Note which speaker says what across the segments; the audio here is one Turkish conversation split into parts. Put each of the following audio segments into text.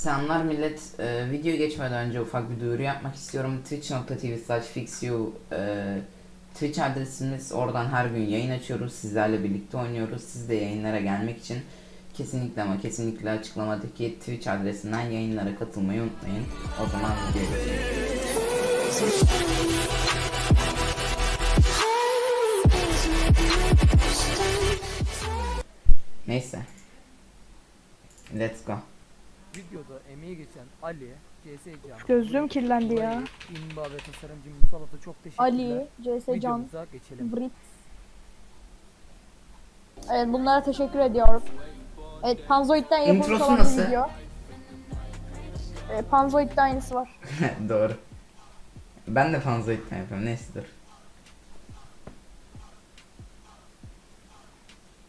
Speaker 1: Selamlar millet. Ee, video geçmeden önce ufak bir duyuru yapmak istiyorum. Twitch.tv slash fixyou e, Twitch adresimiz. Oradan her gün yayın açıyoruz. Sizlerle birlikte oynuyoruz. Siz de yayınlara gelmek için kesinlikle ama kesinlikle açıklamadaki Twitch adresinden yayınlara katılmayı unutmayın. O zaman videoya. Neyse. Let's go.
Speaker 2: Videoda emeği geçen Ali, CS Can,
Speaker 3: Gözlüğüm kirlendi ya.
Speaker 2: İmba ve tasarımcı Musallat'a çok teşekkürler.
Speaker 3: Ali, CS Can,
Speaker 2: Videomuza geçelim.
Speaker 3: Brit. Evet bunlara teşekkür ediyorum. Evet Panzoid'den yapılmış
Speaker 1: Introsu
Speaker 3: olan
Speaker 1: nasıl?
Speaker 3: bir video. Evet, Panzoid'de aynısı var.
Speaker 1: Doğru. Ben de fanzoid'den yapıyorum. Neyse dur.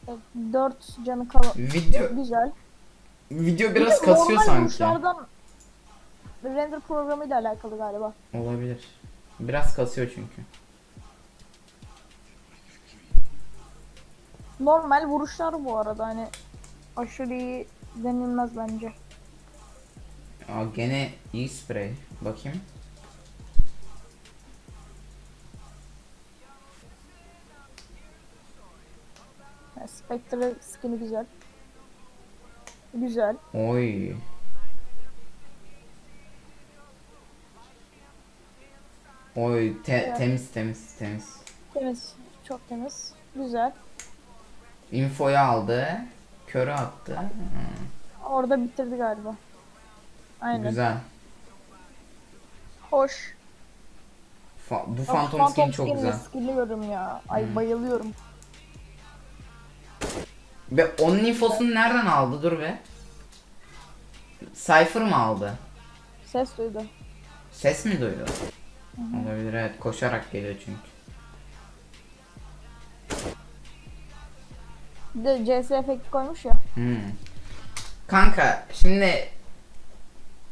Speaker 3: Evet, 4 canı kalan.
Speaker 1: Video
Speaker 3: Güzel.
Speaker 1: Video
Speaker 3: Bir
Speaker 1: biraz
Speaker 3: de
Speaker 1: kasıyor
Speaker 3: normal
Speaker 1: sanki.
Speaker 3: vuruşlardan render programıyla alakalı galiba.
Speaker 1: Olabilir. Biraz kasıyor çünkü.
Speaker 3: Normal vuruşlar bu arada hani aşırı iyi denilmez bence.
Speaker 1: Aa gene iyi sprey. Bakayım.
Speaker 3: Yani Spectre skin'i güzel. Güzel.
Speaker 1: Oy. Oy te-
Speaker 3: Evet.
Speaker 1: temiz temiz temiz.
Speaker 3: Temiz. Çok temiz. Güzel.
Speaker 1: Infoyu aldı. Körü attı. Hı,
Speaker 3: Orada bitirdi galiba. Aynen.
Speaker 1: Güzel.
Speaker 3: Hoş.
Speaker 1: Fa- bu Phantom skin çok
Speaker 3: skin'i
Speaker 1: güzel.
Speaker 3: Skilliyorum ya. Ay
Speaker 1: Hmm.
Speaker 3: bayılıyorum.
Speaker 1: Ve onun infosunu nereden aldı? Dur be. Cypher mı aldı?
Speaker 3: Ses duydu.
Speaker 1: Ses mi duydu? Olabilir evet. Koşarak geliyor çünkü.
Speaker 3: Bir de CS efekti koymuş ya.
Speaker 1: Hmm. Kanka şimdi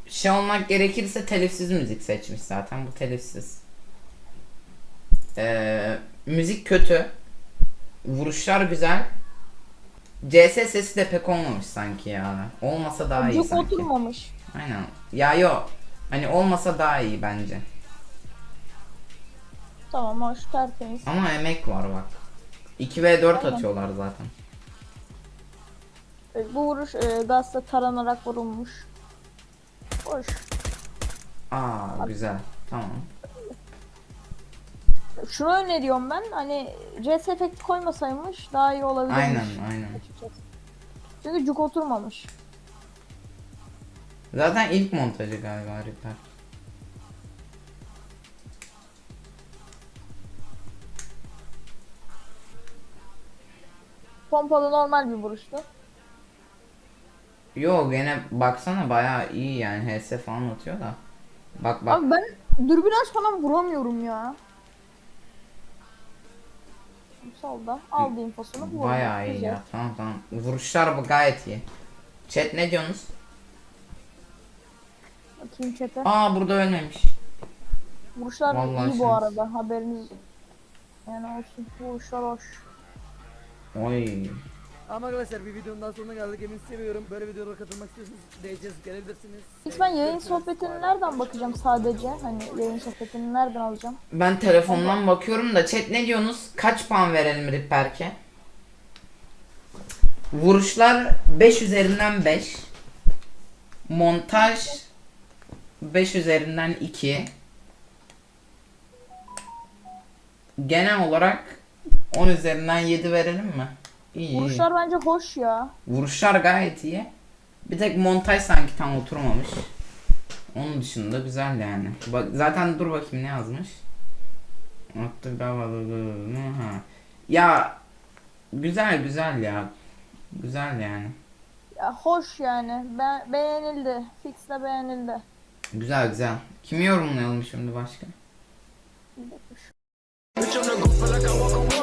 Speaker 1: şey olmak gerekirse telifsiz müzik seçmiş zaten. Bu telifsiz. Ee, müzik kötü. Vuruşlar güzel. CS sesi de pek olmamış sanki ya. Olmasa daha iyi
Speaker 3: Cuk
Speaker 1: sanki.
Speaker 3: oturmamış.
Speaker 1: Aynen. Ya yok. Hani olmasa daha iyi bence.
Speaker 3: Tamam hoş tertemiz.
Speaker 1: Ama emek var bak. 2v4
Speaker 3: Aynen.
Speaker 1: atıyorlar zaten.
Speaker 3: Evet, Bu vuruş e, gazla taranarak vurulmuş. Hoş.
Speaker 1: Aa güzel. Tamam.
Speaker 3: Şunu öneriyorum ben. Hani CS efekti koymasaymış daha iyi olabilirmiş.
Speaker 1: Aynen aynen.
Speaker 3: açıkçası. Çünkü cuk oturmamış.
Speaker 1: Zaten ilk montajı galiba Reaper.
Speaker 3: Pompalı normal bir vuruştu.
Speaker 1: Yo gene baksana bayağı iyi yani HS falan atıyor da. Bak bak.
Speaker 3: Abi ben dürbün açmadan vuramıyorum ya. Solda aldı infosunu vurdu.
Speaker 1: Bayağı iyi
Speaker 3: Güzel.
Speaker 1: ya. Tamam tamam. Vuruşlar bu gayet iyi. Chat ne diyorsunuz?
Speaker 3: Bakayım chat'e.
Speaker 1: Aa burada ölmemiş.
Speaker 3: Vuruşlar
Speaker 1: Vallahi
Speaker 3: iyi bu
Speaker 1: şans.
Speaker 3: arada haberiniz yani olsun. Vuruşlar hoş.
Speaker 1: Oy.
Speaker 2: Ama arkadaşlar bir videonun daha sonuna geldik. Emin seviyorum. Böyle videolara katılmak istiyorsanız DC'siz gelebilirsiniz.
Speaker 3: Hiç ben yayın sohbetini nereden bakacağım sadece? Hani yayın sohbetini nereden alacağım?
Speaker 1: Ben telefondan bakıyorum da chat ne diyorsunuz? Kaç puan verelim Ripperk'e? Vuruşlar 5 üzerinden 5. Montaj 5 üzerinden 2. Genel olarak 10 üzerinden 7 verelim mi? İyi.
Speaker 3: Vuruşlar bence hoş ya.
Speaker 1: Vuruşlar gayet iyi. Bir tek montaj sanki tam oturmamış. Onun dışında güzel yani. Bak zaten dur bakayım ne yazmış. Attı. Ha. Ya güzel güzel ya. Güzel yani.
Speaker 3: Ya hoş yani. Be beğenildi. Fix'le beğenildi.
Speaker 1: Güzel güzel. Kimi yorumlayalım şimdi başka?
Speaker 3: Bir dakika